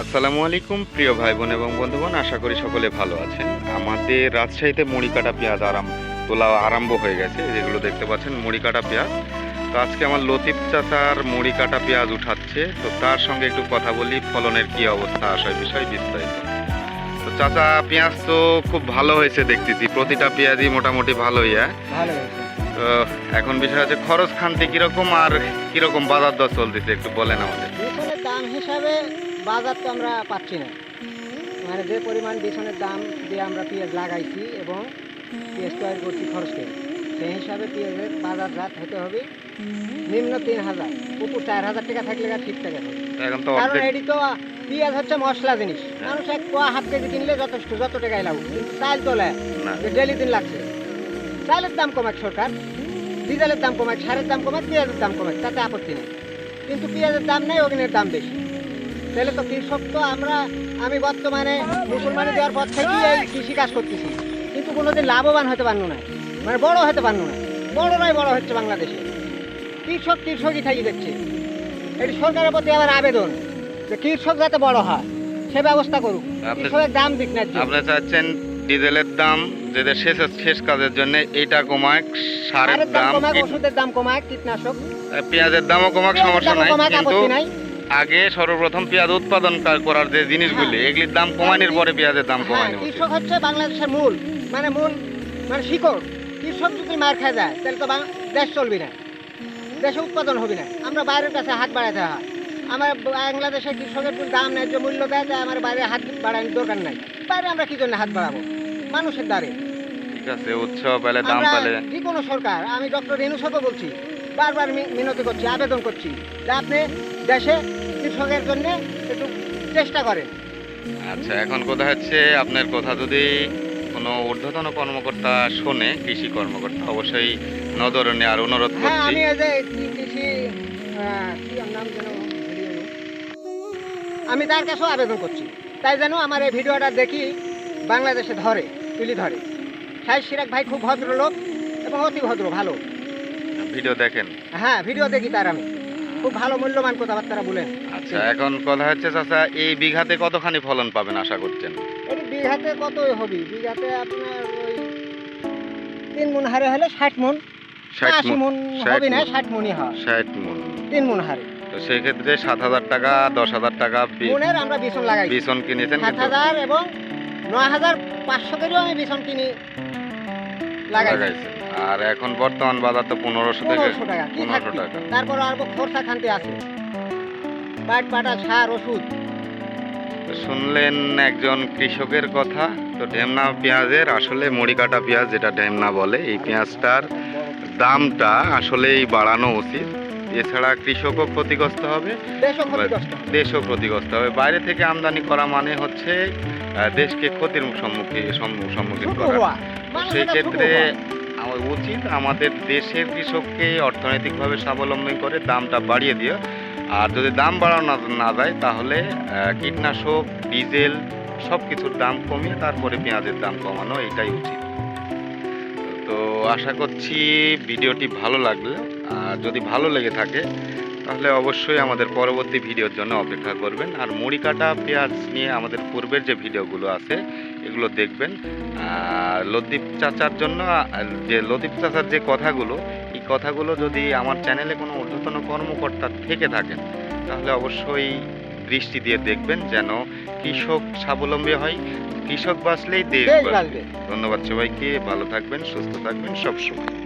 আসসালামু আলাইকুম প্রিয় ভাই বোন এবং বন্ধুগণ আশা করি সকলে ভালো আছেন। আমাদের রাজশাহীতে মুড়ি কাটা পেঁয়াজ আরাম তোলা আরম্ভ হয়ে গেছে যেগুলো দেখতে পাচ্ছেন মুড়ি কাটা পেঁয়াজ। তো আজকে আমার লতিফ চাচার মুড়ি কাটা পেঁয়াজ উঠাচ্ছে তো তার সঙ্গে একটু কথা বলি ফলনের কি অবস্থা আসার বিষয় বিস্তারিত। তো চাচা পেঁয়াজ তো খুব ভালো হয়েছে দেখতেছি প্রতিটা পেঁয়াজই মোটামুটি ভালোই হ্যাঁ? তো এখন বিষয় হচ্ছে খরচ খান্তি কীরকম আর কীরকম বাজার দর চলতেছে একটু বলেন আমাদের। দাম হিসাবে বাজার তো আমরা পাচ্ছি না। মানে যে পরিমাণ বিছনের দাম দিয়ে আমরা পেঁয়াজ লাগাইছি এবং পেঁয়াজ তৈরি করছি খরচ করে সেই হিসাবে পেঁয়াজের বাজার জাত হতে হবে নিম্ন তিন হাজার উপর চার হাজার টাকা থাকলে ঠিক আছে কারণ এটি তো পেঁয়াজ হচ্ছে মশলা জিনিস। মানুষ এক পোয়া হাফ কেজি কিনলে যথেষ্ট যত লাগুক। কিন্তু চাল তোলে ডেলি দিন লাগছে। চালের দাম কমাক সরকার ডিজেলের দাম কমাক সারের দাম কমাক পেঁয়াজের দাম কমাক তাতে আপত্তি নেই। কিন্তু পেঁয়াজের দাম নেই অগ্নের দাম বেশি। তাহলে তো কৃষক তো আমরা আমি বর্তমানে মুসলমানি দেওয়ার পর থেকে এই কৃষি কাজ করতেছি। কিন্তু কোনোদিন লাভবান হতে পারল না। মানে বড় হতে পারল না। বড়রাই বড় হচ্ছে বাংলাদেশে। কৃষক কৃষকই থাকি দেখছে এটি সরকারের প্রতি আমার আবেদন যে কৃষক যাতে বড় হয় সে ব্যবস্থা করুক। কৃষকের দাম দিক না আপনি চাচ্ছেন ডিজেলের দাম যেটা শেষ শেষ কাজের জন্য এটা কমাক সারের দাম কীট- ওষুধের দাম কমাক কীটনাশক। পেঁয়াজের দামও কমাক সমস্যা নাই। কিন্তু আগে সর্বপ্রথম পেঁয়াজ উৎপাদন করার যে জিনিসগুলি হ্যাঁ। এগুলির দাম কমানোর পরে পেঁয়াজের দাম হ্যাঁ, কমানো কৃষক হচ্ছে বাংলাদেশের মূল মানে মূল মানে শিকড়। কৃষক যদি মার খায় যায় তাহলে তো দেশ চলবি না। দেশে উৎপাদন হবে না। আমরা বাইরের কাছে হাত বাড়াতে হয়। আমার বাংলাদেশের কৃষকের দাম ন্যায্য মূল্য দেয় তাই আমার বাইরে হাত বাড়ানোর দরকার নাই। বাইরে আমরা কি জন্য হাত বাড়াবো? মানুষের দ্বারে। ঠিক আছে উৎসব পেলে দাম পেলে। যে কোনো সরকার আমি ডক্টর রেণুসাকে বলছি বারবার মিনতি করছি আবেদন করছি যে আপনি দেশে কৃষকের জন্য একটু চেষ্টা করেন আচ্ছা এখন কথা হচ্ছে আপনার কথা যদি কোনো ঊর্ধ্বতন কর্মকর্তা শোনে কৃষি কর্মকর্তা অবশ্যই নজরে নেওয়ার অনুরোধ হ্যাঁ করছি। আমি এই যে কৃষি নাম যেন আমি তার কাছেও আবেদন করছি। তাই যেন আমার এই ভিডিওটা দেখি বাংলাদেশে ধরে তুলি ধরে। শাহিদ সিরাক ভাই খুব ভদ্রলোক এবং অতি ভদ্র ভালো। ভিডিও দেখেন। হ্যাঁ ভিডিও দেখি তার আমি। খুব ভালো মূল্যবান কথাবার্তা বলেন। আচ্ছা এখন কথা হচ্ছে চাচা এই বিঘাতে কতখানি ফলন পাবেন আশা করছেন? এটি বিঘাতে কতই হবে? বিঘাতে আপনার ওই তিন মন হারে হলে ষাট মন। আশি মন ষাট হবে না ষাট মনই হয়। ষাট মন। তিন মন হারে। তো সেক্ষেত্রে সাত হাজার টাকা দশ হাজার টাকা মনের আমরা বিছন লাগাই। বিছন কিনেছেন সাত হাজার এবং নয় হাজার পাঁচশো করেও আমি বিছন কিনি। লাগাই লাগাইছেন আর এখন বর্তমান বাজার তো পনেরোশো থেকে পনেরোশো টাকা তারপর আর খরচা খানতে আছে। পাট পাটা সার ওষুধ। শুনলেন একজন কৃষকের কথা তো ঢেমনা পেঁয়াজের আসলে মুড়ি কাটা পেঁয়াজ যেটা ঢেমনা বলে এই পেঁয়াজটার দামটা আসলেই বাড়ানো উচিত। এছাড়া কৃষকও ক্ষতিগ্রস্ত হবে। দেশও ক্ষতিগ্রস্ত হবে। বাইরে থেকে আমদানি করা মানে হচ্ছে দেশকে ক্ষতির সম্মুখীন সম্মুখীন করা। হওয়া। সেই ক্ষেত্রে উচিত আমাদের দেশের কৃষককে অর্থনৈতিকভাবে স্বাবলম্বী করে দামটা বাড়িয়ে দিয়ে আর যদি দাম বাড়ানো না- যায় তাহলে কীটনাশক ডিজেল সব কিছুর দাম কমিয়ে তারপরে পেঁয়াজের দাম কমানো এটাই উচিত। আশা করছি ভিডিওটি ভালো লাগলে। আর যদি ভালো লেগে থাকে, তাহলে অবশ্যই আমাদের পরবর্তী ভিডিওর জন্য অপেক্ষা করবেন। আর মুড়ি কাটা পেঁয়াজ নিয়ে আমাদের পূর্বের যে ভিডিওগুলো আছে, এগুলো দেখবেন। লতিফ চাচার জন্য যে লতিফ চাচার যে কথাগুলো, এই কথাগুলো যদি আমার চ্যানেলে কোনো ঊর্ধ্বতন কর্মকর্তা থেকে থাকেন, তাহলে অবশ্যই দৃষ্টি দিয়ে দেখবেন যেন কৃষক স্বাবলম্বী হয়। কৃষক বাঁচলেই দেশ বাঁচবে। ধন্যবাদ সবাইকে ভালো থাকবেন সুস্থ থাকবেন সবসময়।